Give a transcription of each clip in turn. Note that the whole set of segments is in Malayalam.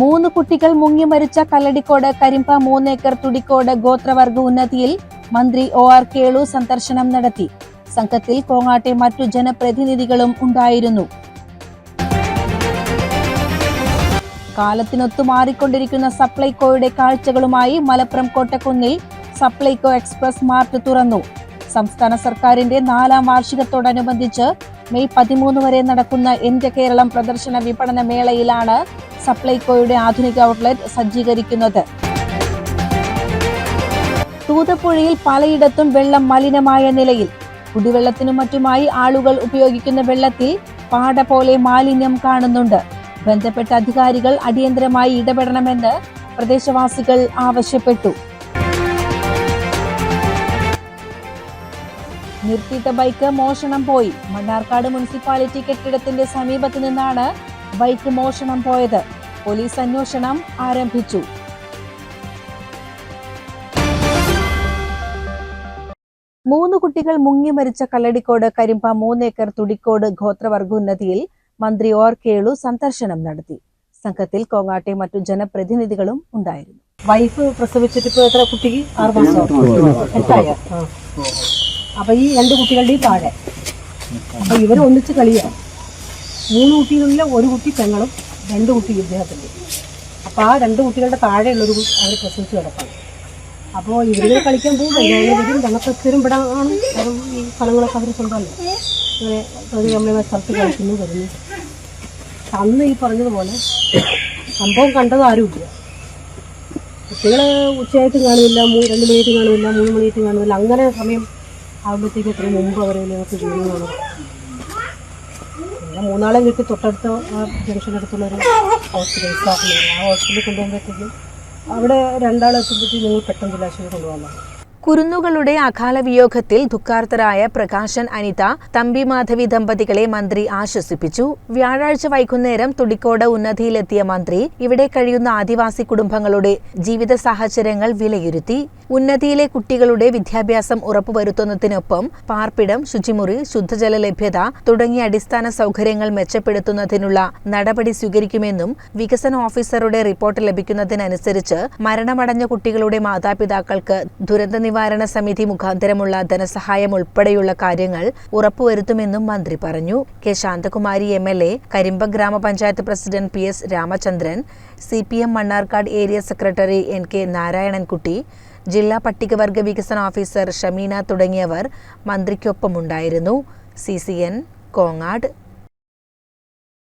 മൂന്ന് കുട്ടികൾ മുങ്ങി മരിച്ച കല്ലടിക്കോട് കരിമ്പ മൂന്നേക്കർ തുടിക്കോട് ഗോത്രവർഗ ഉന്നതിയിൽ മന്ത്രി ഒ ആർ കേളു സന്ദർശനം നടത്തി. സംഘത്തിൽ കോങ്ങാട്ടെ മറ്റു ജനപ്രതിനിധികളും ഉണ്ടായിരുന്നു. കാലത്തിനൊത്തു മാറിക്കൊണ്ടിരിക്കുന്ന സപ്ലൈകോയുടെ കാഴ്ചകളുമായി മലപ്പുറം കോട്ടക്കുന്നിൽ സപ്ലൈകോ എക്സ്പ്രസ് മാർട്ട് തുറന്നു. സംസ്ഥാന സർക്കാരിന്റെ നാലാം വാർഷികത്തോടനുബന്ധിച്ച് മെയ് പതിമൂന്ന് വരെ നടക്കുന്ന ഇന്ത്യ കേരളം പ്രദർശന വിപണന മേളയിലാണ് സപ്ലൈകോയുടെ ആധുനിക ഔട്ട്ലെറ്റ് സജ്ജീകരിക്കുന്നത്. തൂതപ്പുഴയിൽ പലയിടത്തും വെള്ളം മലിനമായ നിലയിൽ കുടിവെള്ളത്തിനും മറ്റുമായി ആളുകൾ ഉപയോഗിക്കുന്ന വെള്ളത്തിൽ പാട പോലെ മാലിന്യം കാണുന്നുണ്ട്. ബന്ധപ്പെട്ട അധികാരികൾ അടിയന്തരമായി ഇടപെടണമെന്ന് പ്രദേശവാസികൾ ആവശ്യപ്പെട്ടു. നിർത്തിയിട്ട ബൈക്ക് മോഷണം പോയി. മണ്ണാർക്കാട് മുനിസിപ്പാലിറ്റി കെട്ടിടത്തിന്റെ സമീപത്തു നിന്നാണ് ബൈക്ക് മോഷണം പോയത്. പോലീസ് അന്വേഷണം ആരംഭിച്ചു. മൂന്ന് കുട്ടികൾ മുങ്ങി മരിച്ച കല്ലടിക്കോട് കരിമ്പ മൂന്നേക്കർ തുടിക്കോട് ഗോത്രവർഗോന്നതിയിൽ മന്ത്രി ഓർ കേളു സന്ദർശനം നടത്തി. സംഘത്തിൽ കോങ്ങാട്ടെ മറ്റു ജനപ്രതിനിധികളും ഉണ്ടായിരുന്നു. വൈഫ് പ്രസവിച്ചിട്ട് ഇപ്പോൾ എത്ര കുട്ടിക്ക്? ആറ് മാസം. എട്ടായോ ആ. അപ്പൊ ഈ രണ്ട് കുട്ടികളുടെയും താഴെ. അപ്പൊ ഇവർ ഒന്നിച്ച് കളിയാണ് മൂന്ന് കുട്ടികളിൽ ഒരു കുട്ടി പെങ്ങളും രണ്ട് കുട്ടി ഇദ്ദേഹത്തിന്റെ അപ്പൊ ആ രണ്ട് കുട്ടികളുടെ താഴെയുള്ളൊരു അവർ പ്രസവിച്ച് കിടപ്പാണ്. അപ്പോൾ ഇവർ കളിക്കാൻ പോകും വരും ഞങ്ങൾക്കെത്തിരും ഇവിടെ ആണ്. ഈ സ്ഥലങ്ങളൊക്കെ അവർ സ്വന്തമല്ലേ. ഇങ്ങനെ സ്ഥലത്ത് കളിക്കുന്നു വരുന്നു. അന്ന് ഈ പറഞ്ഞതുപോലെ സംഭവം കണ്ടത് ആരുമില്ല. കുട്ടികൾ ഉച്ചയായിട്ടും കാണുന്നില്ല മൂന്ന് രണ്ട് മണിയായിട്ട് കാണുന്നില്ല മൂന്ന് മണിയായിട്ട് കാണുന്നില്ല. അങ്ങനെ സമയം ആകുമ്പോഴത്തേക്ക് എത്രയും മുമ്പ് അവർ ഞങ്ങൾക്ക് വീഴുന്നതാണ് പിന്നെ മൂന്നാളെ വീട്ടിൽ തൊട്ടടുത്ത ആ ജംഗ്ഷനടുത്തുള്ള ഒരു ഹോസ്പിറ്റൽ സ്റ്റാഫിൽ ആ ഹോസ്പിറ്റലിൽ കൊണ്ടുപോകുമ്പോഴത്തേക്കും അവിടെ രണ്ടാളെത്തുമ്പോഴത്തേക്കും ഞങ്ങൾ പെട്ടെന്ന് ജലാശയം കൊണ്ടുപോകാൻ കുരുന്നുകളുടെ അകാല വിയോഗത്തിൽ ദുഃഖാർത്തരായ പ്രകാശൻ അനിത തമ്പി മാധവി ദമ്പതികളെ മന്ത്രി ആശ്വസിപ്പിച്ചു. വ്യാഴാഴ്ച വൈകുന്നേരം തുടിക്കോട് ഉന്നതിയിലെത്തിയ മന്ത്രി ഇവിടെ കഴിയുന്ന ആദിവാസി കുടുംബങ്ങളുടെ ജീവിത സാഹചര്യങ്ങൾ വിലയിരുത്തി. ഉന്നതിയിലെ കുട്ടികളുടെ വിദ്യാഭ്യാസം ഉറപ്പുവരുത്തുന്നതിനൊപ്പം പാർപ്പിടം ശുചിമുറി ശുദ്ധജല ലഭ്യത തുടങ്ങിയ അടിസ്ഥാന സൗകര്യങ്ങൾ മെച്ചപ്പെടുത്തുന്നതിനുള്ള നടപടി സ്വീകരിക്കുമെന്നും വികസന ഓഫീസറുടെ റിപ്പോർട്ട് ലഭിക്കുന്നതിനനുസരിച്ച് മരണമടഞ്ഞ കുട്ടികളുടെ മാതാപിതാക്കൾക്ക് ദുരന്ത നിവാരണ സമിതി മുഖാന്തരമുള്ള ധനസഹായം ഉൾപ്പെടെയുള്ള കാര്യങ്ങൾ ഉറപ്പുവരുത്തുമെന്നും മന്ത്രി പറഞ്ഞു. K. Santhakumari M L A Karimba ഗ്രാമപഞ്ചായത്ത് president P. S. Ramachandran C. P. M. Mannarkkad area secretary N. K. Narayanankutty ജില്ലാ പട്ടികവർഗ വികസന ഓഫീസർ ഷമീന തുടങ്ങിയവർ മന്ത്രിക്കൊപ്പമുണ്ടായിരുന്നു. C C N Kongad.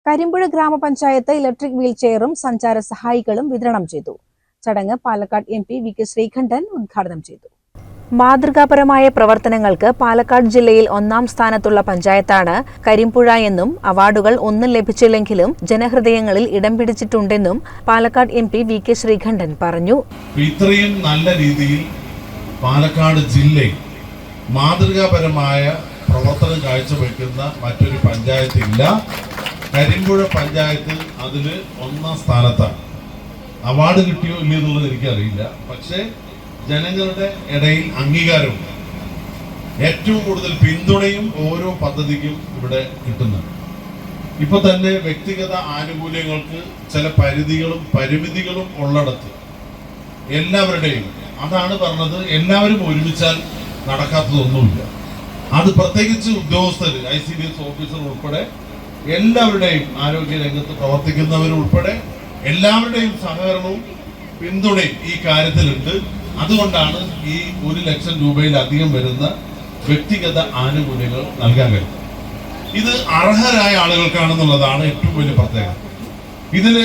Karimbuzha ഗ്രാമപഞ്ചായത്ത് ഇലക്ട്രിക് വീൽചെയറും സഞ്ചാര സഹായികളും വിതരണം ചെയ്തു. ചടങ്ങ് Palakkad M P V K Sreekandan ഉദ്ഘാടനം ചെയ്തു. മാതൃകാപരമായ പ്രവർത്തനങ്ങൾക്ക് പാലക്കാട് ജില്ലയിൽ ഒന്നാം സ്ഥാനത്തുള്ള പഞ്ചായത്താണ് കരിമ്പുഴ എന്നും അവാർഡുകൾ ഒന്നും ലഭിച്ചില്ലെങ്കിലും ജനഹൃദയങ്ങളിൽ ഇടം പിടിച്ചിട്ടുണ്ടെന്നും Palakkad M P V K Sreekandan പറഞ്ഞു. ഇത്രയും നല്ല രീതിയിൽ പാലക്കാട് ജില്ലയിൽ മാതൃകാപരമായ പ്രവർത്തനം കാഴ്ചവെക്കുന്ന മറ്റൊരു പഞ്ചായത്ത് ഇല്ല. കരിമ്പുഴ പഞ്ചായത്ത് അതിന് ഒന്നാം സ്ഥാനത്താണ്. അവാർഡ് കിട്ടിയോ ഇല്ലയോ എന്നുള്ളത് എനിക്കറിയില്ല. പക്ഷേ ജനങ്ങളുടെ ഇടയിൽ അംഗീകാരവും ഏറ്റവും കൂടുതൽ പിന്തുണയും ഓരോ പദ്ധതിക്കും ഇവിടെ കിട്ടുന്നുണ്ട്. ഇപ്പൊ തന്നെ വ്യക്തിഗത ആനുകൂല്യങ്ങൾക്ക് ചില പരിധികളും പരിമിതികളും ഉള്ളിടത്ത് എല്ലാവരുടെയും അതാണ് പറഞ്ഞത് എല്ലാവരും ഒരുമിച്ചാൽ നടക്കാത്തതൊന്നുമില്ല. അത് പ്രത്യേകിച്ച് ഉദ്യോഗസ്ഥർ I C D S officer ഉൾപ്പെടെ എല്ലാവരുടെയും ആരോഗ്യ രംഗത്ത് പ്രവർത്തിക്കുന്നവരുൾപ്പെടെ എല്ലാവരുടെയും സഹകരണവും പിന്തുണയും ഈ കാര്യത്തിലുണ്ട്. അതുകൊണ്ടാണ് ഈ ഒരു ലക്ഷം രൂപയിലധികം വരുന്ന വ്യക്തിഗത ആനുകൂല്യങ്ങൾ നൽകാൻ കഴിയും ഇത് അർഹരായ ആളുകൾക്കാണെന്നുള്ളതാണ് ഏറ്റവും വലിയ പ്രത്യേകത. ഇതിൽ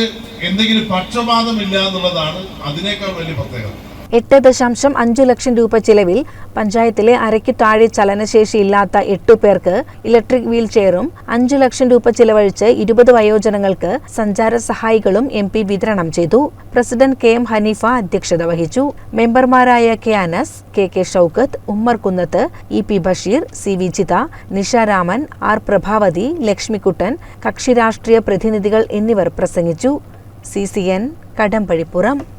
എന്തെങ്കിലും പക്ഷപാതമില്ല എന്നുള്ളതാണ് അതിനേക്കാൾ വലിയ പ്രത്യേകത. എട്ട് ദശാംശം അഞ്ചു ലക്ഷം രൂപ ചിലവിൽ പഞ്ചായത്തിലെ അരയ്ക്ക് താഴെ ചലനശേഷിയില്ലാത്ത എട്ടു പേർക്ക് ഇലക്ട്രിക് വീൽ ചെയറും അഞ്ചു ലക്ഷം രൂപ ചിലവഴിച്ച് ഇരുപത് വയോജനങ്ങൾക്ക് സഞ്ചാര സഹായികളും എം പി വിതരണം ചെയ്തു. പ്രസിഡന്റ് കെ എം ഹനീഫ അധ്യക്ഷത വഹിച്ചു. മെമ്പർമാരായ K Anas K K Shoukath Ummer Kunnath E P Basheer C V Chitha Nisharaman R Prabhavathi Lakshmikuttan കക്ഷി രാഷ്ട്രീയ പ്രതിനിധികൾ എന്നിവർ പ്രസംഗിച്ചു. C C N Kadambazhipuram.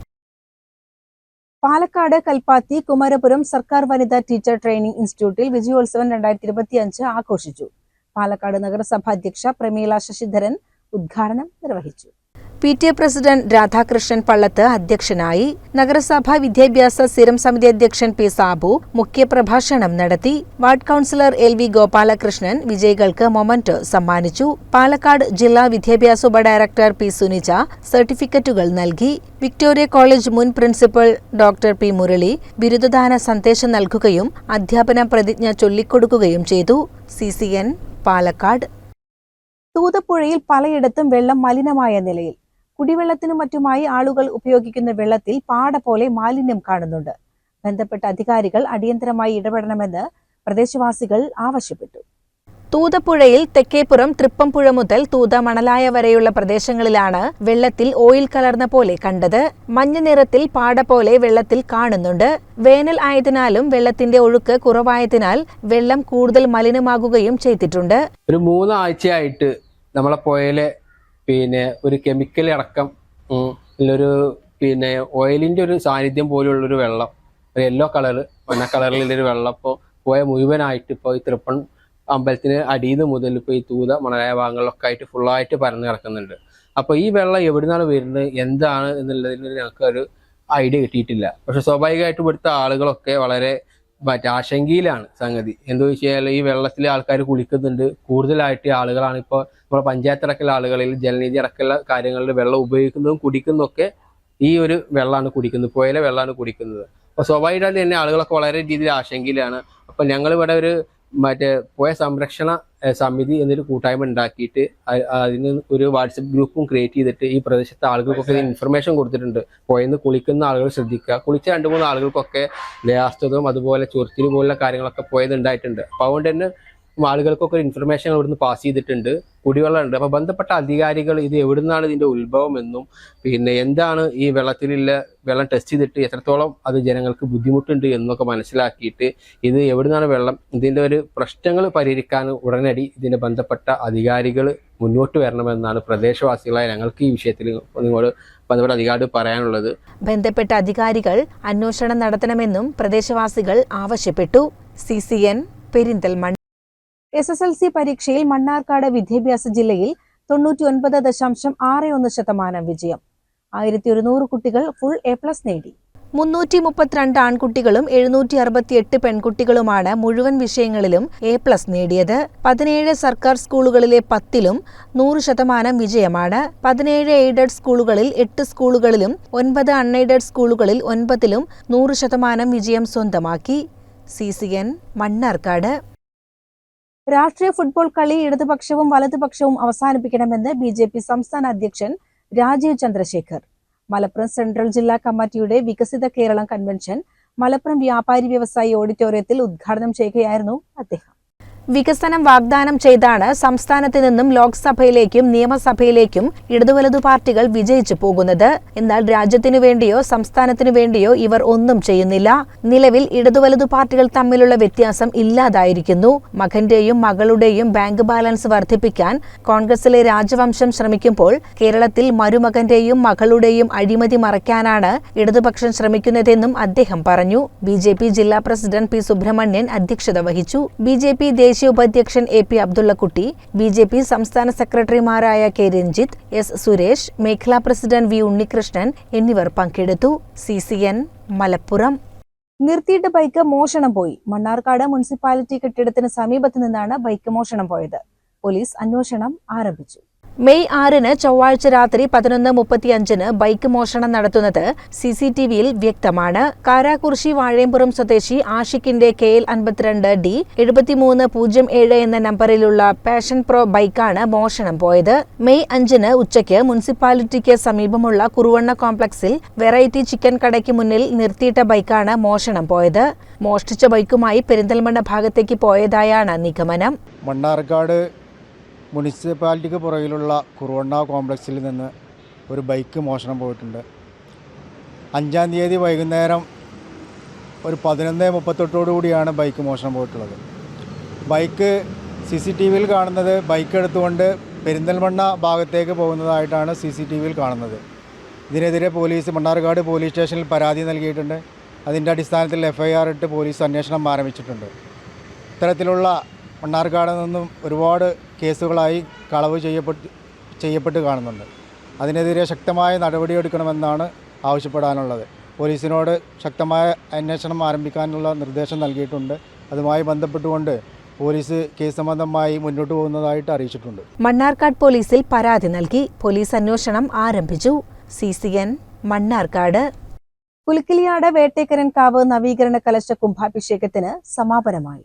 Palakkad Kalpathy Kumarapuram സർക്കാർ വനിതാ ടീച്ചർ ട്രെയിനിംഗ് ഇൻസ്റ്റിറ്റ്യൂട്ടിൽ വിജയോത്സവം രണ്ടായിരത്തി ഇരുപത്തിയഞ്ച് ആഘോഷിച്ചു. പാലക്കാട് നഗരസഭാ അധ്യക്ഷ പ്രമീള ശശിധരൻ ഉദ്ഘാടനം നിർവഹിച്ചു. P T A president Radhakrishnan Pallath അധ്യക്ഷനായി നഗരസഭാ വിദ്യാഭ്യാസ സ്ഥിരം സമിതി അധ്യക്ഷൻ പി സാബു മുഖ്യപ്രഭാഷണം നടത്തി. Ward councillor L V Gopalakrishnan വിജയികൾക്ക് മൊമന്റോ സമ്മാനിച്ചു. പാലക്കാട് ജില്ലാ വിദ്യാഭ്യാസ ഉപഡയറക്ടർ പി സുനിജ സർട്ടിഫിക്കറ്റുകൾ നൽകി. വിക്ടോറിയ കോളേജ് മുൻ പ്രിൻസിപ്പൽ ഡോക്ടർ പി മുരളി ബിരുദദാന സന്ദേശം നൽകുകയും അധ്യാപന പ്രതിജ്ഞ ചൊല്ലിക്കൊടുക്കുകയും ചെയ്തു. C C N Palakkad. തൂതപ്പുഴയിൽ പലയിടത്തും വെള്ളം മലിനമായ നിലയിൽ കുടിവെള്ളത്തിനും മറ്റുമായി ആളുകൾ ഉപയോഗിക്കുന്ന വെള്ളത്തിൽ പാട പോലെ മാലിന്യം കാണുന്നുണ്ട്. ബന്ധപ്പെട്ട അധികാരികൾ അടിയന്തരമായി ഇടപെടണമെന്ന് പ്രദേശവാസികൾ ആവശ്യപ്പെട്ടു. തൂതപ്പുഴയിൽ തെക്കേപ്പുറം തൃപ്പംപുഴ മുതൽ തൂത മണലായ വരെയുള്ള പ്രദേശങ്ങളിലാണ് വെള്ളത്തിൽ ഓയിൽ കലർന്ന പോലെ കണ്ടത്. മഞ്ഞ നിറത്തിൽ പാട പോലെ വെള്ളത്തിൽ കാണുന്നുണ്ട്. വേനൽ ആയതിനാലും വെള്ളത്തിന്റെ ഒഴുക്ക് കുറവായതിനാൽ വെള്ളം കൂടുതൽ മലിനമാകുകയും ചെയ്തിട്ടുണ്ട്. ഒരു മൂന്നാഴ്ചയായിട്ട് നമ്മളെ പുഴയിലെ പിന്നെ ഒരു കെമിക്കൽ അടക്കം ഒരു പിന്നെ ഓയിലിന്റെ ഒരു സാന്നിധ്യം പോലെയുള്ളൊരു വെള്ളം ഒരു യെല്ലോ കളറ് മഞ്ഞ കളറിലുള്ളൊരു വെള്ളം ഇപ്പോൾ പോയ മുഴുവനായിട്ട് ഇപ്പോൾ ഈ തൃപ്പൺ അമ്പലത്തിന് അടിയിൽ മുതൽ ഇപ്പോൾ ഈ തൂത മണലായ ഭാഗങ്ങളിലൊക്കെ ആയിട്ട് ഫുള്ളായിട്ട് പരന്ന് കിടക്കുന്നുണ്ട്. അപ്പോൾ ഈ വെള്ളം എവിടുന്നാണ് വരുന്നത് എന്താണ് എന്നുള്ളതിന് ഞങ്ങൾക്ക് ഒരു ഐഡിയ കിട്ടിയിട്ടില്ല. പക്ഷെ സ്വാഭാവികമായിട്ടും ഇവിടുത്തെ ആളുകളൊക്കെ വളരെ മറ്റേ ആശങ്കയിലാണ് സംഗതി. എന്താ വെച്ച് കഴിഞ്ഞാൽ ഈ വെള്ളത്തിൽ ആൾക്കാർ കുളിക്കുന്നുണ്ട്. കൂടുതലായിട്ട് ആളുകളാണ് ഇപ്പോൾ നമ്മുടെ പഞ്ചായത്ത് അടക്കമുള്ള ആളുകളിൽ ജലനിധി അടക്കമുള്ള കാര്യങ്ങളിൽ വെള്ളം ഉപയോഗിക്കുന്നതും കുടിക്കുന്നതൊക്കെ ഈ ഒരു വെള്ളമാണ് കുടിക്കുന്നത്. പുഴയിലെ വെള്ളമാണ് കുടിക്കുന്നത്. അപ്പോൾ സ്വാഭാവികമായിട്ട് തന്നെ ആളുകളൊക്കെ വളരെ രീതിയിൽ ആശങ്കയിലാണ്. അപ്പോൾ ഞങ്ങളിവിടെ ഒരു മറ്റേ പോയ സംരക്ഷണ സമിതി എന്നൊരു കൂട്ടായ്മ ഉണ്ടാക്കിയിട്ട് അതിന് ഒരു വാട്സപ്പ് ഗ്രൂപ്പും ക്രിയേറ്റ് ചെയ്തിട്ട് ഈ പ്രദേശത്തെ ആളുകൾക്കൊക്കെ ഇൻഫർമേഷൻ കൊടുത്തിട്ടുണ്ട്. പോയെന്ന് കുളിക്കുന്ന ആളുകൾ ശ്രദ്ധിക്കുക. കുളിച്ച രണ്ട് മൂന്ന് ആളുകൾക്കൊക്കെ ദേഹാസ്തവും അതുപോലെ ചൊറിച്ചിൽ പോലുള്ള കാര്യങ്ങളൊക്കെ പോയത് ഉണ്ടായിട്ടുണ്ട്. അപ്പോൾ അതുകൊണ്ട് തന്നെ ആളുകൾക്കൊക്കെ ഇൻഫർമേഷൻ ഇവിടുന്ന് പാസ് ചെയ്തിട്ടുണ്ട്. കുടിവെള്ളം ഉണ്ട് അപ്പോൾ ബന്ധപ്പെട്ട അധികാരികൾ ഇത് എവിടുന്നാണ് ഇതിന്റെ ഉത്ഭവം എന്നും പിന്നെ എന്താണ് ഈ വെള്ളത്തിലുള്ള വെള്ളം ടെസ്റ്റ് ചെയ്തിട്ട് എത്രത്തോളം അത് ജനങ്ങൾക്ക് ബുദ്ധിമുട്ടുണ്ട് എന്നൊക്കെ മനസ്സിലാക്കിയിട്ട് ഇത് എവിടുന്നാണ് വെള്ളം ഇതിന്റെ ഒരു പ്രശ്നങ്ങൾ പരിഹരിക്കാൻ ഉടനടി ഇതിന്റെ ബന്ധപ്പെട്ട അധികാരികൾ മുന്നോട്ട് വരണമെന്നാണ് പ്രദേശവാസികളായ ഞങ്ങൾക്ക് ഈ വിഷയത്തിൽ നിങ്ങളോട് ബന്ധപ്പെട്ട അധികാരികൾ പറയാനുള്ളത്. ബന്ധപ്പെട്ട അധികാരികൾ അന്വേഷണം നടത്തണമെന്നും പ്രദേശവാസികൾ ആവശ്യപ്പെട്ടു. C C N Perinthalmanna. S S L C പരീക്ഷയിൽ മണ്ണാർക്കാട് വിദ്യാഭ്യാസ ജില്ലയിൽ തൊണ്ണൂറ്റി ഒൻപത് ദശാംശം ആറ് ഒന്ന് ശതമാനം വിജയം. ആയിരത്തി ഒരുന്നൂറ് കുട്ടികൾ ഫുൾ എ പ്ലസ് നേടി. മുന്നൂറ്റി മുപ്പത്തിരണ്ട് ആൺകുട്ടികളും എഴുന്നൂറ്റി അറുപത്തിയെട്ട് പെൺകുട്ടികളുമാണ് മുഴുവൻ വിഷയങ്ങളിലും എ പ്ലസ് നേടിയത്. പതിനേഴ് സർക്കാർ സ്കൂളുകളിലെ പത്തിലും നൂറ് ശതമാനം വിജയമാണ്. പതിനേഴ് എയ്ഡഡ് സ്കൂളുകളിൽ എട്ട് സ്കൂളുകളിലും ഒൻപത് അൺഎയ്ഡഡ് സ്കൂളുകളിൽ ഒൻപതിലും നൂറ് ശതമാനം വിജയം സ്വന്തമാക്കി. C C N Mannarkkad. രാഷ്ട്രീയ ഫുട്ബോൾ കളി ഇടതുപക്ഷവും വലതുപക്ഷവും അവസാനിപ്പിക്കണമെന്ന് ബി ജെ പി സംസ്ഥാന അധ്യക്ഷൻ രാജീവ് ചന്ദ്രശേഖർ. മലപ്പുറം സെൻട്രൽ ജില്ലാ കമ്മിറ്റിയുടെ വികസിത കേരളം കൺവെൻഷൻ മലപ്പുറം വ്യാപാരി വ്യവസായി ഓഡിറ്റോറിയത്തിൽ ഉദ്ഘാടനം ചെയ്യുകയായിരുന്നു അദ്ദേഹം. വികസനം വാഗ്ദാനം ചെയ്താണ് സംസ്ഥാനത്ത് നിന്നും ലോക്സഭയിലേക്കും നിയമസഭയിലേക്കും ഇടതുവലതു പാർട്ടികൾ വിജയിച്ചു പോകുന്നത്. എന്നാൽ രാജ്യത്തിനു വേണ്ടിയോ സംസ്ഥാനത്തിനു വേണ്ടിയോ ഇവർ ഒന്നും ചെയ്യുന്നില്ല. നിലവിൽ ഇടതുവലതു പാർട്ടികൾ തമ്മിലുള്ള വ്യത്യാസം ഇല്ലാതായിരിക്കുന്നു. മകന്റെയും മകളുടെയും ബാങ്ക് ബാലൻസ് വർദ്ധിപ്പിക്കാൻ കോൺഗ്രസിലെ രാജവംശം ശ്രമിക്കുമ്പോൾ കേരളത്തിൽ മരുമകന്റെയും മകളുടെയും അഴിമതി മറയ്ക്കാനാണ് ഇടതുപക്ഷം ശ്രമിക്കുന്നതെന്നും അദ്ദേഹം പറഞ്ഞു. ബി ജില്ലാ പ്രസിഡന്റ് പി സുബ്രഹ്മണ്യൻ അധ്യക്ഷത വഹിച്ചു. ബി ജെ ദേശീയ ഉപാധ്യക്ഷൻ A P Abdullakutty B J P സംസ്ഥാന സെക്രട്ടറിമാരായ കെ രഞ്ജിത്ത് എസ് സുരേഷ് മേഖലാ പ്രസിഡന്റ് വി ഉണ്ണികൃഷ്ണൻ എന്നിവർ പങ്കെടുത്തു. C C N Malappuram. നിർത്തിയിട്ട ബൈക്ക് മോഷണം പോയി. മണ്ണാർക്കാട് മുനിസിപ്പാലിറ്റി കെട്ടിടത്തിന് സമീപത്ത് നിന്നാണ് ബൈക്ക് മോഷണം പോയത്. പോലീസ് അന്വേഷണം ആരംഭിച്ചു. മെയ് ആറിന് ചൊവ്വാഴ്ച രാത്രി പതിനൊന്ന് മുപ്പത്തിയഞ്ചിന് ബൈക്ക് മോഷണം നടത്തുന്നത് സി സി ടി വിയിൽ വ്യക്തമാണ്. കാരാകുർശി വാഴയമ്പുറം സ്വദേശി ആഷിക്കിന്റെ കെ എൽ അൻപത്തിരണ്ട് ഡി എഴുപത്തിമൂന്ന് പൂജ്യം ഏഴ് എന്ന നമ്പറിലുള്ള പാഷൻ പ്രോ ബൈക്കാണ് മോഷണം പോയത്. മെയ് അഞ്ചിന് ഉച്ചയ്ക്ക് മുനിസിപ്പാലിറ്റിക്ക് സമീപമുള്ള കുറുവണ്ണ കോംപ്ലക്സിൽ വെറൈറ്റി ചിക്കൻ കടയ്ക്ക് മുന്നിൽ നിർത്തിയിട്ട ബൈക്കാണ് മോഷണം പോയത്. മോഷ്ടിച്ച ബൈക്കുമായി പെരിന്തൽമണ്ണ ഭാഗത്തേക്ക് പോയതായാണ് നിഗമനം. മണ്ണാർക്കാട് മുനിസിപ്പാലിറ്റിക്ക് പുറകിലുള്ള കുറുവണ്ണ കോംപ്ലക്സിൽ നിന്ന് ഒരു ബൈക്ക് മോഷണം പോയിട്ടുണ്ട്. അഞ്ചാം തീയതി വൈകുന്നേരം ഒരു പതിനൊന്ന് മുപ്പത്തെട്ടോടു കൂടിയാണ് ബൈക്ക് മോഷണം പോയിട്ടുള്ളത്. ബൈക്ക് സി സി ടി വിയിൽ കാണുന്നത് ബൈക്ക് എടുത്തുകൊണ്ട് പെരിന്തൽമണ്ണ ഭാഗത്തേക്ക് പോകുന്നതായിട്ടാണ് സി സി ടി വിയിൽ കാണുന്നത്. ഇതിനെതിരെ പോലീസ് മണ്ണാർക്കാട് പോലീസ് സ്റ്റേഷനിൽ പരാതി നൽകിയിട്ടുണ്ട്. അതിന്റെ അടിസ്ഥാനത്തിൽ എഫ് ഐ ആർ ഇട്ട് പോലീസ് അന്വേഷണം ആരംഭിച്ചിട്ടുണ്ട്. ഇത്തരത്തിലുള്ള മണ്ണാർക്കാട് നിന്നും ഒരുപാട് കേസുകളായി കളവ് ചെയ്യപ്പെട്ട് ചെയ്യപ്പെട്ട് കാണുന്നുണ്ട്. അതിനെതിരെ ശക്തമായ നടപടിയെടുക്കണമെന്നാണ് ആവശ്യപ്പെടാനുള്ളത്. പോലീസിനോട് ശക്തമായ അന്വേഷണം ആരംഭിക്കാനുള്ള നിർദ്ദേശം നൽകിയിട്ടുണ്ട്. അതുമായി ബന്ധപ്പെട്ടുകൊണ്ട് പോലീസ് കേസ് സംബന്ധമായി മുന്നോട്ട് പോകുന്നതായിട്ട് അറിയിച്ചിട്ടുണ്ട്. മണ്ണാർക്കാട് പോലീസിൽ പരാതി നൽകി. പോലീസ് അന്വേഷണം ആരംഭിച്ചു. C C N Mannarkkad. Pulikkiliyad Vettekkaran Kavu നവീകരണ കലശ കുംഭാഭിഷേകത്തിന് സമാപനമായി.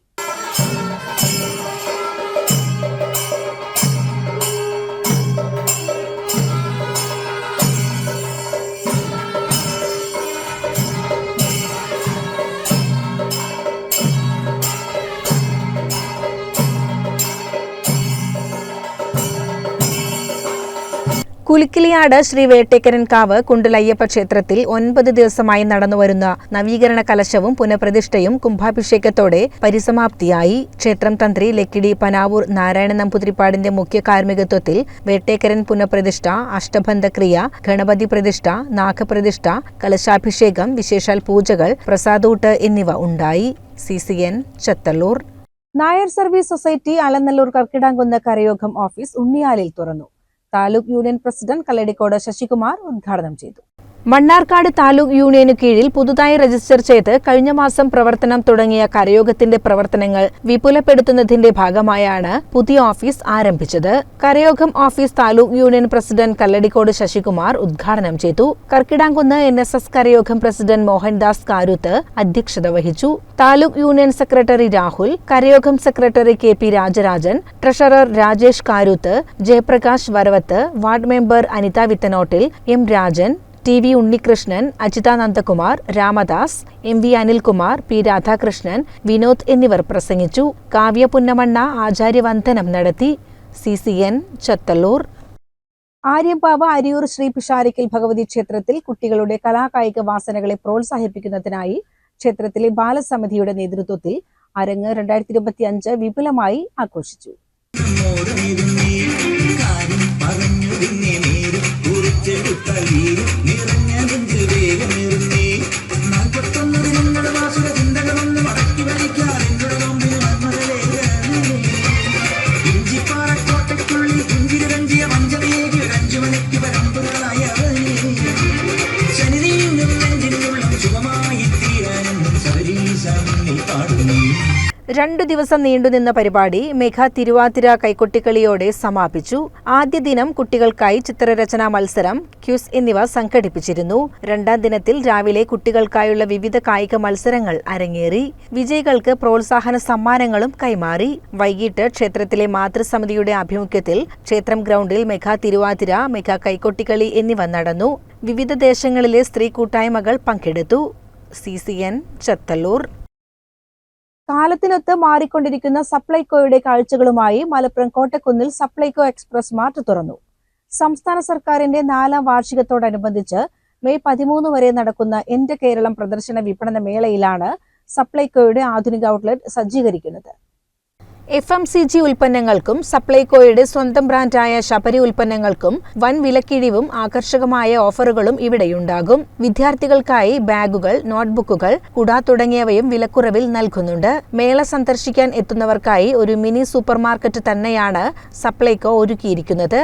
കുലിക്കിലിയാട് ശ്രീ വേട്ടേക്കരൻ കാവ് കുണ്ടലയ്യപ്പ ക്ഷേത്രത്തിൽ ഒൻപത് ദിവസമായി നടന്നുവരുന്ന നവീകരണ കലശവും പുനഃപ്രതിഷ്ഠയും കുംഭാഭിഷേകത്തോടെ പരിസമാപ്തിയായി. ക്ഷേത്രം തന്ത്രി ലക്കിടി പനാവൂർ നാരായണ നമ്പൂതിരിപ്പാടിന്റെ മുഖ്യ കാർമ്മികത്വത്തിൽ വേട്ടേക്കരൻ പുനഃപ്രതിഷ്ഠ അഷ്ടബന്ധക്രിയ ഗണപതി പ്രതിഷ്ഠ നാഗപ്രതിഷ്ഠ കലശാഭിഷേകം വിശേഷാൽ പൂജകൾ പ്രസാദൂട്ട് എന്നിവ ഉണ്ടായി. C C N Chathallur. Nair service society Alanallur Karkidamkunnu കരയോഗം office ഉണ്ണിയാലിൽ തുറന്നു. താലൂക്ക് യൂണിയൻ പ്രസിഡന്റ് കല്ലടിക്കോട് ശശികുമാർ ഉദ്ഘാടനം ചെയ്തു മണ്ണാർക്കാട് താലൂക്ക് യൂണിയനു കീഴിൽ പുതുതായി രജിസ്റ്റർ ചെയ്ത് കഴിഞ്ഞ മാസം പ്രവർത്തനം തുടങ്ങിയ കരയോഗത്തിന്റെ പ്രവർത്തനങ്ങൾ വിപുലപ്പെടുത്തുന്നതിന്റെ ഭാഗമായാണ് പുതിയ ഓഫീസ് ആരംഭിച്ചത്. കരയോഗം office taluk union president Kalladikode Sasikumar ഉദ്ഘാടനം ചെയ്തു. കർക്കിടാംകുന്ന് എൻ എസ് എസ് കരയോഗം പ്രസിഡന്റ് മോഹൻദാസ് കാരുത്ത് അധ്യക്ഷത വഹിച്ചു. Taluk union secretary Rahul കരയോഗം secretary K P Rajarajan treasurer Rajesh Karuth Jayaprakash Varavath ward member Anitha Vithanottil M Rajan T V Unnikrishnan Ajitha Nandakumar Ramadas M V Anilkumar P Radhakrishnan Vinod എന്നിവർ പ്രസംഗിച്ചു. കാവ്യ പുന്നമണ്ണ ആചാര്യവന്ദനം നടത്തി. C C N Chathallur. Aryampava Ariyur Sree Pisharikkal Bhagavathi ക്ഷേത്രത്തിൽ കുട്ടികളുടെ കലാകായിക വാസനകളെ പ്രോത്സാഹിപ്പിക്കുന്നതിനായി ക്ഷേത്രത്തിലെ ബാലസമിതിയുടെ നേതൃത്വത്തിൽ അരങ്ങ് രണ്ടായിരത്തി ഇരുപത്തി അഞ്ച് വിപുലമായി ആഘോഷിച്ചു രണ്ടു ദിവസം നീണ്ടുനിന്ന പരിപാടി മെഘ തിരുവാതിര കൈക്കൊട്ടിക്കളിയോടെ സമാപിച്ചു. ആദ്യ ദിനം കുട്ടികൾക്കായി ചിത്രരചനാ മത്സരം ക്യൂസ് എന്നിവ സംഘടിപ്പിച്ചിരുന്നു. രണ്ടാം ദിനത്തിൽ രാവിലെ കുട്ടികൾക്കായുള്ള വിവിധ കായിക മത്സരങ്ങൾ അരങ്ങേറി. വിജയികൾക്ക് പ്രോത്സാഹന സമ്മാനങ്ങളും കൈമാറി. വൈകിട്ട് ക്ഷേത്രത്തിലെ മാതൃസമിതിയുടെ ആഭിമുഖ്യത്തിൽ ക്ഷേത്രം ഗ്രൗണ്ടിൽ മെഘ തിരുവാതിര മെഘ കൈക്കൊട്ടിക്കളി എന്നിവ നടന്നു. വിവിധ ദേശങ്ങളിലെ സ്ത്രീ കൂട്ടായ്മകൾ പങ്കെടുത്തു. C C N Chathallur. കാലത്തിനൊത്ത് മാറിക്കൊണ്ടിരിക്കുന്ന സപ്ലൈകോയുടെ കാഴ്ചകളുമായി മലപ്പുറം കോട്ടക്കുന്നിൽ സപ്ലൈകോ എക്സ്പ്രസ് മാർട്ട് തുറന്നു. സംസ്ഥാന സർക്കാരിന്റെ നാലാം വാർഷികത്തോടനുബന്ധിച്ച് മെയ് പതിമൂന്ന് വരെ നടക്കുന്ന എന്റെ കേരളം പ്രദർശന വിപണന മേളയിലാണ് സപ്ലൈകോയുടെ ആധുനിക ഔട്ട്ലെറ്റ് സജ്ജീകരിക്കുന്നത്. എഫ് എം സി ജി ഉൽപ്പന്നങ്ങൾക്കും സപ്ലൈകോയുടെ സ്വന്തം ബ്രാൻഡായ ശബരി ഉൽപ്പന്നങ്ങൾക്കും വൻ വിലക്കിഴിവും ആകർഷകമായ ഓഫറുകളും ഇവിടെയുണ്ടാകും. വിദ്യാർത്ഥികൾക്കായി ബാഗുകൾ നോട്ട്ബുക്കുകൾ കുട തുടങ്ങിയവയും വിലക്കുറവിൽ നൽകുന്നുണ്ട്. മേള സന്ദർശിക്കാൻ എത്തുന്നവർക്കായി ഒരു മിനി സൂപ്പർമാർക്കറ്റ് തന്നെയാണ് സപ്ലൈകോ ഒരുക്കിയിരിക്കുന്നത്.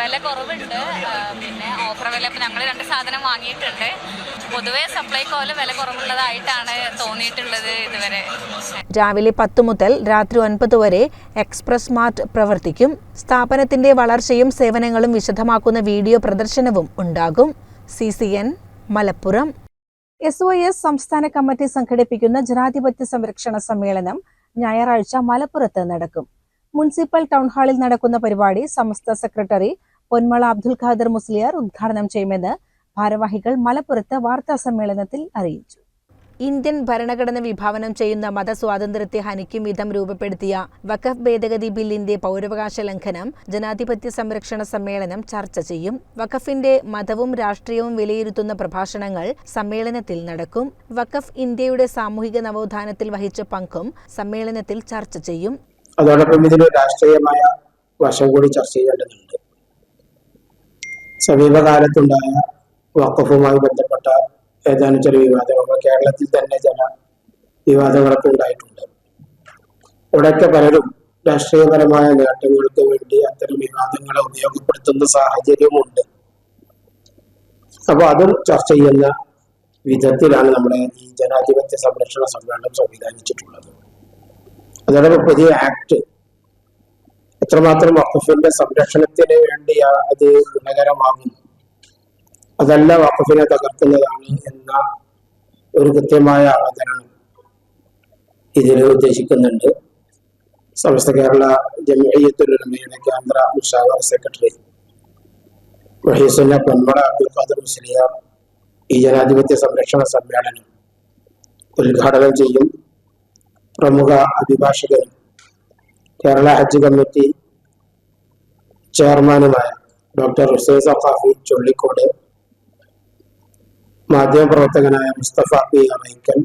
വില കുറവുണ്ട്. പിന്നെ ഓഫർ വില ഞങ്ങൾ രണ്ട് സാധനം വാങ്ങിയിട്ടുണ്ട്. പൊതുവേ സപ്ലൈകോയിൽ വില കുറവുള്ളതായിട്ടാണ് തോന്നിയിട്ടുള്ളത് ഇതുവരെ. രാവിലെ പത്ത് മുതൽ രാത്രി ഒൻപത് വരെ എക്സ്പ്രസ് മാർട്ട് പ്രവർത്തിക്കും. സ്ഥാപനത്തിന്റെ വളർച്ചയും സേവനങ്ങളും വിശദമാക്കുന്ന വീഡിയോ പ്രദർശനവും ഉണ്ടാകും. C C N Malappuram. S O S സംസ്ഥാന കമ്മിറ്റി സംഘടിപ്പിക്കുന്ന ജനാധിപത്യ സംരക്ഷണ സമ്മേളനം ഞായറാഴ്ച മലപ്പുറത്ത് നടക്കും. മുനിസിപ്പൽ ടൗൺഹാളിൽ നടക്കുന്ന പരിപാടി സമസ്ത സെക്രട്ടറി പൊന്മള അബ്ദുൽ ഖാദർ മുസ്ലിയാർ ഉദ്ഘാടനം ചെയ്യുമെന്ന് ഭാരവാഹികൾ മലപ്പുറത്ത് വാർത്താ സമ്മേളനത്തിൽ അറിയിച്ചു. ഇന്ത്യൻ ഭരണഘടന വിഭാവനം ചെയ്യുന്ന മതസ്വാതന്ത്ര്യത്തെ ഹനിക്കും വിധം രൂപപ്പെടുത്തിയ വഖഫ് ഭേദഗതി ബില്ലിന്റെ പൗരാവകാശ ലംഘനം ജനാധിപത്യ സംരക്ഷണ സമ്മേളനം ചർച്ച ചെയ്യും. വഖഫിന്റെ മതവും രാഷ്ട്രീയവും വിലയിരുത്തുന്ന പ്രഭാഷണങ്ങൾ സമ്മേളനത്തിൽ നടക്കും. വഖഫ് ഇന്ത്യയുടെ സാമൂഹിക നവോത്ഥാനത്തിൽ വഹിച്ച പങ്കും സമ്മേളനത്തിൽ ചർച്ച ചെയ്യും. അതോടൊപ്പം ഇതിന് രാഷ്ട്രീയമായ വശം കൂടി ചർച്ച ചെയ്യേണ്ടതുണ്ട്. സമീപകാലത്തുണ്ടായ വഖഫുമായി ബന്ധപ്പെട്ട ഏതാനും ചില വിവാദങ്ങൾ. കേരളത്തിൽ തന്നെ ചില വിവാദങ്ങളൊക്കെ ഉണ്ടായിട്ടുണ്ട്. ഇവിടെയൊക്കെ പലരും രാഷ്ട്രീയപരമായ നേട്ടങ്ങൾക്ക് വേണ്ടി അത്തരം വിവാദങ്ങളെ ഉപയോഗപ്പെടുത്തുന്ന സാഹചര്യമുണ്ട്. അപ്പൊ അതും ചർച്ച ചെയ്യുന്ന വിധത്തിലാണ് നമ്മുടെ ഈ ജനാധിപത്യ സംരക്ഷണ സമ്മേളനം സംവിധാനിച്ചിട്ടുള്ളത്. അതോടൊപ്പം പുതിയ ആക്ട് എത്രമാത്രം വഖഫിന്റെ സംരക്ഷണത്തിന് വേണ്ടി അത് ഗുണകരമാകുന്നു? അതല്ല വഖഫിനെ തകർക്കുന്നതാണ് എന്ന ഒരു കൃത്യമായ അവതരണം ഇതിൽ ഉദ്ദേശിക്കുന്നുണ്ട്. സമസ്ത കേരള ജമിയത്തുലമയുടെ കേന്ദ്ര മുഷാവർ സെക്രട്ടറി മഹീസുല്ലാ പൊന്മള അബ്ദുൽ ഖാദർ മുസ്ലിയാർ ഈ ജനാധിപത്യ സംരക്ഷണ സമ്മേളനം ഉദ്ഘാടനം ചെയ്യും. പ്രമുഖ അഭിഭാഷകനും കേരള ഹജ്ജ് കമ്മിറ്റി ചെയർമാനുമായ doctor Hussain Saqafi Chullikode മാധ്യമപ്രവർത്തകനായ Musthafa P Amaikkal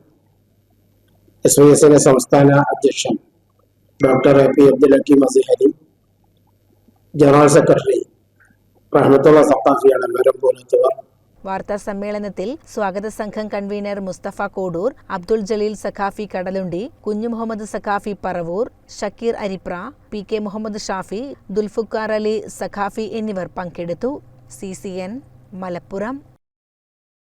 S V എസിന്റെ സംസ്ഥാന അധ്യക്ഷൻ doctor A P Abdul Hakeem Azhari general secretary Rahmathulla സത്താഫിയാണ് മരം പോലത്തവർ. വാർത്താ സമ്മേളനത്തിൽ സ്വാഗത സംഘം convener Musthafa Kodur Abdul Jaleel Saqafi Kadalundi Kunhu Muhammad Saqafi Paravur Shakir Aripra P K Muhammad Shafi Dulfuqar Ali Saqafi എന്നിവർ പങ്കെടുത്തു. C C N Malappuram.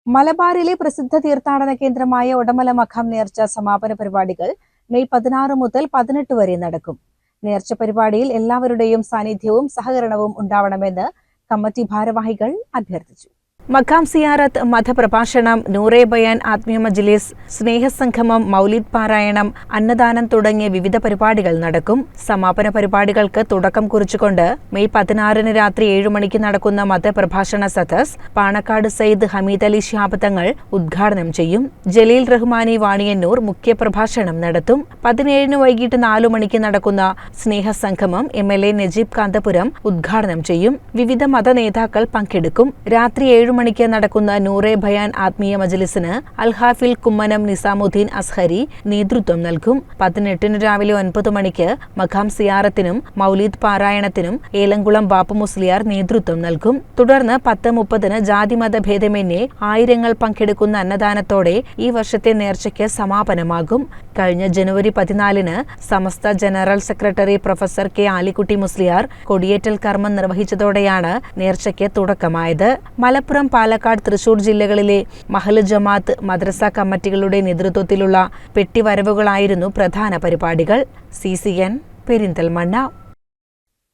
മലബാറിലെ പ്രസിദ്ധ തീർത്ഥാടന കേന്ദ്രമായ ഉടമലമഖം മഖാം നേർച്ച സമാപന പരിപാടികൾ മെയ് പതിനാറ് മുതൽ പതിനെട്ട് വരെ നടക്കും. നേർച്ച പരിപാടിയിൽ എല്ലാവരുടെയും സാന്നിധ്യവും സഹകരണവും ഉണ്ടാവണമെന്ന് കമ്മിറ്റി ഭാരവാഹികൾ അഭ്യർത്ഥിച്ചു. മഖാം സിയാറത്ത് മതപ്രഭാഷണം നൂറെ ബയാൻ ആത്മീയ മജ്ലിസ് സ്നേഹസംഗമം മൗലിദ് പാരായണം അന്നദാനം തുടങ്ങിയ വിവിധ പരിപാടികൾ നടക്കും. സമാപന പരിപാടികൾക്ക് തുടക്കം കുറിച്ചുകൊണ്ട് മെയ് പതിനാറിന് രാത്രി ഏഴു മണിക്ക് നടക്കുന്ന മതപ്രഭാഷണ സദസ് പാണക്കാട് സയ്യിദ് ഹമീദ് അലി ശിഹാബ് തങ്ങൾ ഉദ്ഘാടനം ചെയ്യും. ജലീൽ റഹ്മാനി വാണിയന്നൂർ മുഖ്യപ്രഭാഷണം നടത്തും. പതിനേഴിന് വൈകിട്ട് നാലു മണിക്ക് നടക്കുന്ന സ്നേഹസംഗമം M L A Najeeb Kanthapuram ഉദ്ഘാടനം ചെയ്യും. വിവിധ മത നേതാക്കൾ പങ്കെടുക്കും. രാത്രി ഏഴു മണിക്ക് നടക്കുന്ന നൂറെ ഭയാൻ ആത്മീയ മജലിസിന് അൽഹാഫിൽ കുമ്മനം നിസാമുദ്ദീൻ അസ്ഹരി നേതൃത്വം നൽകും. പതിനെട്ടിന് രാവിലെ ഒൻപത് മണിക്ക് മഖാം സിയാറത്തിനും മൗലീദ് പാരായണത്തിനും ഏലംകുളം ബാപ്പു മുസ്ലിയാർ നേതൃത്വം നൽകും. തുടർന്ന് പത്ത് മുപ്പതിന് ജാതിമത ഭേദമന്യേ ആയിരങ്ങൾ പങ്കെടുക്കുന്ന അന്നദാനത്തോടെ ഈ വർഷത്തെ നേർച്ചയ്ക്ക് സമാപനമാകും. കഴിഞ്ഞ ജനുവരി പതിനാലിന് Samastha general secretary professor K Alikutty Musliyar കൊടിയേറ്റൽ കർമ്മം നിർവഹിച്ചതോടെയാണ് നേർച്ചയ്ക്ക് തുടക്കമായത്. മലപ്പുറം പാലക്കാട് തൃശൂർ ജില്ലകളിലെ മഹൽ ജമാഅത്ത് മദ്രസ കമ്മിറ്റികളുടെ നേതൃത്വത്തിലുള്ള പെട്ടിവരവുകളായിരുന്നു പ്രധാന പരിപാടികൾ. C C N Perinthalmanna.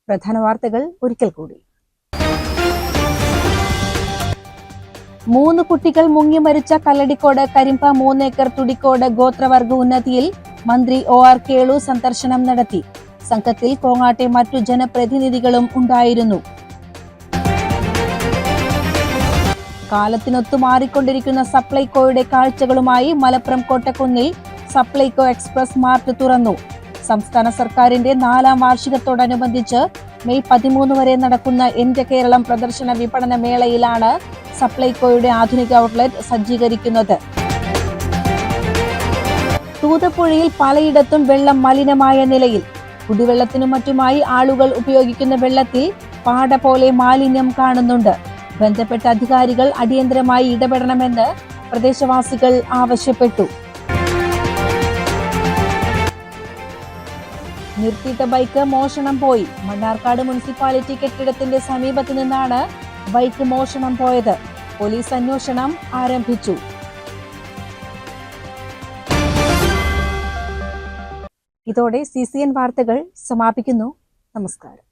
പ്രധാന വാർത്തകൾ ഒരിക്കൽ കൂടി. മൂന്ന് കുട്ടികൾ മുങ്ങി മരിച്ച കല്ലടിക്കോട് കരിമ്പ മൂന്നേക്കർ തുടിക്കോട് ഗോത്രവർഗ ഉന്നതിയിൽ മന്ത്രി ഒ ആർ കേളു സന്ദർശനം നടത്തി. സംഘത്തിൽ കോങ്ങാട്ടെ മറ്റു ജനപ്രതിനിധികളും ഉണ്ടായിരുന്നു. കാലത്തിനൊത്തു മാറിക്കൊണ്ടിരിക്കുന്ന സപ്ലൈകോയുടെ കാഴ്ചകളുമായി മലപ്പുറം കോട്ടക്കുന്നിൽ സപ്ലൈകോ എക്സ്പ്രസ് മാർട്ട് തുറന്നു. സംസ്ഥാന സർക്കാരിന്റെ നാലാം വാർഷികത്തോടനുബന്ധിച്ച് മെയ് പതിമൂന്ന് വരെ നടക്കുന്ന ഇന്ത്യ കേരളം പ്രദർശന വിപണന മേളയിലാണ് സപ്ലൈകോയുടെ ആധുനിക ഔട്ട്ലെറ്റ് സജ്ജീകരിക്കുന്നത്. തൂതപ്പുഴയിൽ പലയിടത്തും വെള്ളം മലിനമായ നിലയിൽ. കുടിവെള്ളത്തിനും മറ്റുമായി ആളുകൾ ഉപയോഗിക്കുന്ന വെള്ളത്തിൽ പാട പോലെ മാലിന്യം കാണുന്നുണ്ട്. ബന്ധപ്പെട്ട അധികാരികൾ അടിയന്തരമായി ഇടപെടണമെന്ന് പ്രദേശവാസികൾ ആവശ്യപ്പെട്ടു. നിർത്തിയിട്ട ബൈക്ക് മോഷണം പോയി. മണ്ണാർക്കാട് മുനിസിപ്പാലിറ്റി കെട്ടിടത്തിന്റെ സമീപത്ത് നിന്നാണ് ബൈക്ക് മോഷണം പോയത്. പോലീസ് അന്വേഷണം ആരംഭിച്ചു. ഇതോടെ സി സി എൻ വാർത്തകൾ സമാപിക്കുന്നു. നമസ്കാരം.